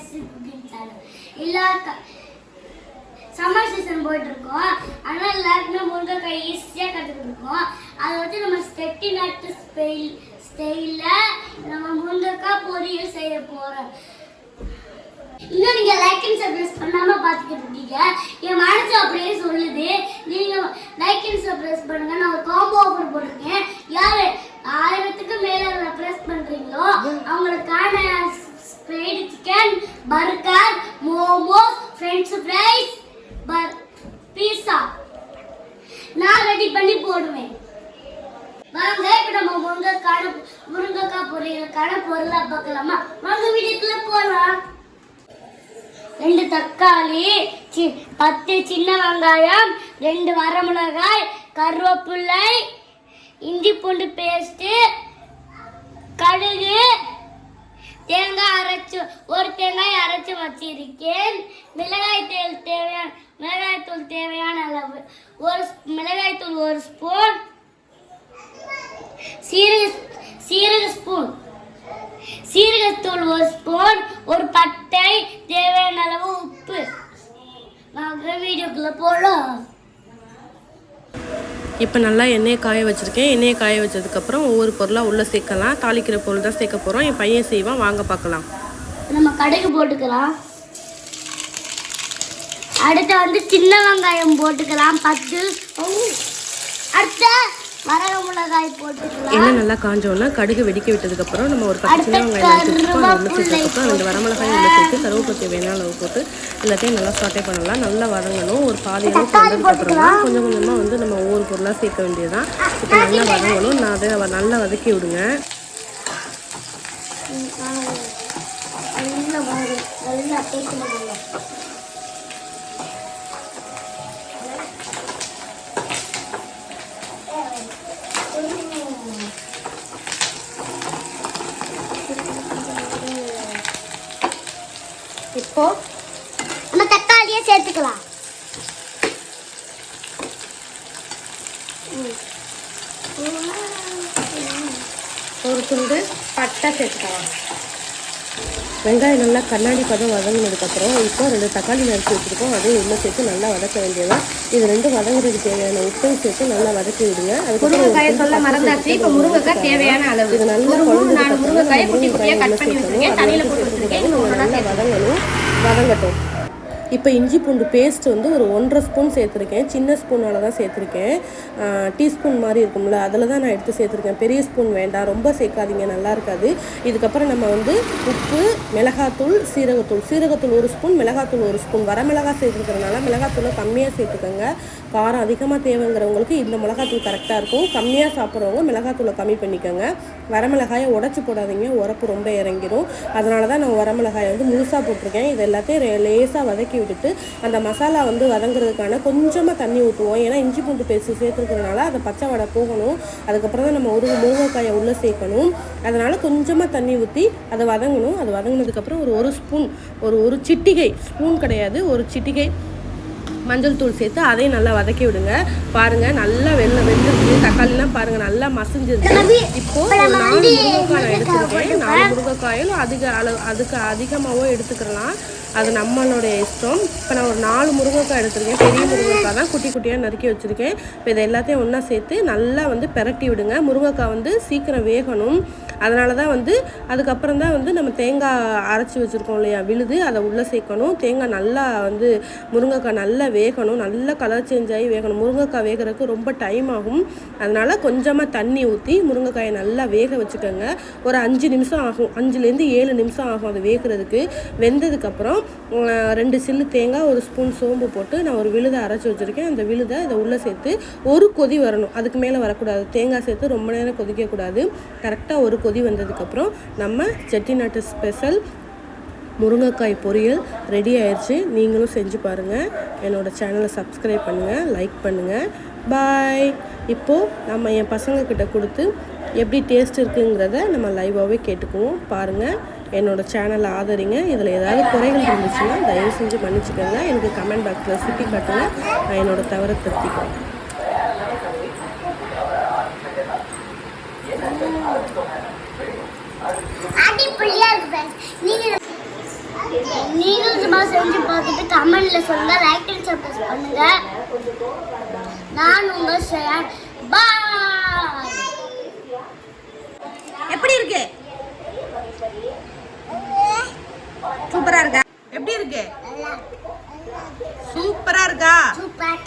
Dress summer season போயிட்டுருக்கோம். ஆனால் எல்லாருக்குமே முருங்கைக்காய் ஈஸியாக கற்றுக்கிட்டுருக்கோம் அதை வச்சு நம்ம ஸ்டெட்டி நட்டு ஸ்டைல் ஸ்டைலில் நம்ம முருங்கைக்காய் பொரியல் செய்ய போகிறோம் இன்னும் நீங்கள் லைக் அண்ட் சப்ரைஸ் பண்ணாமல் பார்த்துக்கிட்டு இருக்கீங்க. என் மனசு அப்படியே சொல்லுது நீங்கள் லைக் அண்ட் சப்ரைஸ் பண்ணுங்க. நான் ஒரு காம்போ ஆஃபர் போட்டிருக்கேன். யார் ஆயிரத்துக்கு மேலே ப்ரெஸ் பண்ணுறீங்களோ அவங்களுக்கான fried chicken burger momos french fries per pizza நான் ரெடி பண்ணி போடுவேன். வாங்க இப்போ நம்ம முருங்கைக்கான முருங்கைக்காய் பொரியலுக்கான பொருளா பார்க்கலாமா? வாங்க வீட்டுக்குள்ளே போகலாம் ரெண்டு தக்காளி சி- பத்து சின்ன வெங்காயம் ரெண்டு வரமிளகாய் கருவேப்பிள்ளை இஞ்சி பூண்டு பேஸ்ட்டு கடுகு தேங்காய் அரைச்சு ஒரு தேங்காய் அரைச்சு வச்சிருக்கேன். மிளகாய் தூள் தேவையான மிளகாய் தூள் தேவையான அளவு. ஒரு மிளகாய் தூள் ஒரு ஸ்பூன். சீரக சீரக ஸ்பூன். சீரகத்தூள் ஒரு ஸ்பூன். ஒரு பட்டை தேவையான அளவு உப்பு. வாங்க வீடியோக்குள்ள போகலாம் இப்போ நல்லா எண்ணெயை காய வச்சுருக்கேன். எண்ணெயை காய வச்சதுக்கப்புறம் ஒவ்வொரு பொருளாக உள்ளே சேர்க்கலாம். தாளிக்கிற பொருள் தான் சேர்க்க போகிறோம் என் பையன் செய்வான். வாங்க பார்க்கலாம். நம்ம கடுகு போட்டுக்கலாம். அடுத்து வந்து சின்ன வெங்காயம் போட்டுக்கலாம் பத்து. அடுத்து வரக மிளகாய் போட்டுக்கலாம். எண்ணெய் நல்லா காஞ்சோன்னா கடுகு வெடிக்க விட்டதுக்கப்புறம் நம்ம ஒரு பத்து சின்ன வெங்காயம் சேர்த்ததுக்கப்புறம் ரெண்டு வரமிளகாய் உள்ள சேர்த்து கருவேப்பிலை தேவையான அளவு போட்டு எல்லாத்தையும் நல்லா சாட்டே பண்ணலாம். நல்லா வதங்கணும். ஒரு பாதி அளவுக்கு வந்ததுக்கப்புறம் கொஞ்சம் கொஞ்சமாக வந்து நம்ம ஒவ்வொரு பொருளாக சேர்க்க வேண்டியதுதான். இப்போ நல்லா வதங்கணும். நான் அதை நல்லா வதக்கி விடுங்க. நல்லா தேய்க்கணும் இப்போ நம்ம தக்காளியை சேர்த்துக்கலாம். ஒரு துண்டு பட்டை சேர்த்துக்கலாம். வெங்காயம் நல்லா கண்ணாடி பதம் வதங்கினதுக்கப்புறம் இப்போ ரெண்டு தக்காளி நறுக்கி வச்சுருக்கோம். அதையும் உள்ளே சேர்த்து நல்லா வதக்க வேண்டியதான் இது ரெண்டும் வதங்குறதுக்கு தேவையான உப்பையும் சேர்த்து நல்லா வதக்கி விடுங்க. முருங்கைக்காயை சொல்ல மறந்தாச்சு. இப்போ முருங்கைக்காய் தேவையான அளவு. இது நல்லா மூணு நாலு முருங்கைக்காயை குட்டி குட்டியாக கட் பண்ணி வச்சிருக்கேன். தண்ணியில் போட்டு வச்சிருக்கேன். இது ஒன்றா நல்லா வதங்கணும் வதங்கட்டும். இப்போ இஞ்சி பூண்டு பேஸ்ட் வந்து ஒரு ஒன்றரை ஸ்பூன் சேர்த்துருக்கேன். சின்ன ஸ்பூனால் தான் சேர்த்துருக்கேன். டீஸ்பூன் மாதிரி இருக்கும்ல அதில் தான் நான் எடுத்து சேர்த்துருக்கேன். பெரிய ஸ்பூன் வேண்டாம் ரொம்ப சேர்க்காதீங்க நல்லா இருக்காது. இதுக்கப்புறம் நம்ம வந்து உப்பு மிளகாத்தூள் சீரகத்தூள். சீரகத்தூள் ஒரு ஸ்பூன் மிளகாத்தூள் ஒரு ஸ்பூன் வரமிளகா சேர்த்துக்கிறதுனால மிளகாத்தூளை கம்மியாக சேர்த்துக்கோங்க. காரம் அதிகமாக தேவைங்கிறவங்களுக்கு இந்த மிளகாத்தூள் கரெக்டாக இருக்கும். கம்மியாக சாப்பிட்றவங்க மிளகாத்தூளை கம்மி பண்ணிக்கோங்க. வரமிளகாயை உடச்சி போடாதீங்க உரப்பு ரொம்ப இறங்கிடும் அதனால தான் நான் வரமிளகாயை வந்து முழுசாக போட்டிருக்கேன். இது எல்லாத்தையும் லேசாக வதக்கி விட்டுட்டு அந்த மசாலா வந்து வதங்குறதுக்கான கொஞ்சமாக தண்ணி ஊற்றுவோம் ஏன்னா இஞ்சி பூண்டு பேஸ்ட் சேர்த்துருக்கறனால அதை பச்சை வடை போகணும். அதுக்கப்புறம் தான் நம்ம ஒரு முருங்கைக்காயை உள்ளே சேர்க்கணும். அதனால் கொஞ்சமாக தண்ணி ஊற்றி அதை வதங்கணும். அது வதங்கினதுக்கப்புறம் ஒரு ஒரு ஸ்பூன் ஒரு ஒரு சிட்டிகை. ஸ்பூன் கிடையாது. ஒரு சிட்டிகை. மஞ்சள் தூள் சேர்த்து அதையும் நல்லா வதக்கி விடுங்க. பாருங்க நல்லா வெள்ளை வெந்துருக்கு தக்காளிலாம் பாருங்க நல்லா மசிஞ்சிருக்கு. இப்போ ஒரு நாலு முருங்கைக்காய் நான் எடுத்துருக்கேன் நாலு முருங்கைக்காயும் அதிக அளவு அதுக்கு அதிகமாகவோ எடுத்துக்கலாம் அது நம்மளுடைய இஷ்டம். இப்போ நான் ஒரு நாலு முருங்கைக்காய் எடுத்திருக்கேன். பெரிய முருங்கைக்காய் தான் குட்டி குட்டியாக நறுக்கி வச்சுருக்கேன். இப்போ இதை எல்லாத்தையும் ஒன்றா சேர்த்து நல்லா வந்து பெரட்டி விடுங்க. முருங்கைக்காய் வந்து சீக்கிரம் வேகணும். அதனால தான் வந்து அதுக்கப்புறம் தான் வந்து நம்ம தேங்காய் அரைச்சி வச்சுருக்கோம் இல்லையா விழுது அதை உள்ளே சேர்க்கணும். தேங்காய் நல்லா வந்து முருங்கைக்காய் நல்லா வேகணும். நல்லா கலர் சேஞ்ச் ஆகி வேகணும். முருங்கைக்காய் வேகிறதுக்கு ரொம்ப டைம் ஆகும். அதனால் கொஞ்சமாக தண்ணி ஊற்றி முருங்கைக்காயை நல்லா வேக வச்சுக்கோங்க. ஒரு அஞ்சு நிமிஷம் ஆகும். அஞ்சுலேருந்து ஏழு நிமிஷம் ஆகும் அது வேகிறதுக்கு. வெந்ததுக்கப்புறம் ரெண்டு சில்லு தேங்காய் ஒரு ஸ்பூன் சோம்பு போட்டு நான் ஒரு விழுதை அரைச்சி வச்சுருக்கேன். அந்த விழுதை அதை உள்ளே சேர்த்து ஒரு கொதி வரணும். அதுக்கு மேலே வரக்கூடாது. தேங்காய் சேர்த்து ரொம்ப நேரம் கொதிக்கக்கூடாது. கரெக்டாக ஒரு கொதி வந்ததுக்கப்புறம் நம்ம செட்டிநாட்டு ஸ்பெஷல் முருங்கைக்காய் பொரியல் ரெடி ஆயிடுச்சு நீங்களும் செஞ்சு பாருங்கள் என்னோடய சேனலை சப்ஸ்கிரைப் பண்ணுங்கள் லைக் பண்ணுங்கள் பாய் இப்போது நம்ம என் பசங்கக்கிட்ட கொடுத்து எப்படி டேஸ்ட் இருக்குங்கிறத நம்ம லைவாகவே கேட்டுக்குவோம். பாருங்கள் என்னோடய சேனலை ஆதரிங்க. இதில் ஏதாவது குறைகள் இருந்துச்சுன்னா தயவு செஞ்சு மன்னிச்சுக்கோங்க. எனக்கு கமெண்ட் பாக்ஸில் சுட்டி காட்டுங்க. நான் என்னோடய தவறை திருத்திக்கிறேன் கமெண்ட்ல சொல்லுங்க லைக் அண்ட் சப்ஸ்கிரைப் பண்ணுங்க. நான் உங்க ஷேர் பாய் எப்படி இருக்கு? சூப்பரா இருக்கா? எப்படி இருக்கு? சூப்பரா இருக்கா? சூப்பர்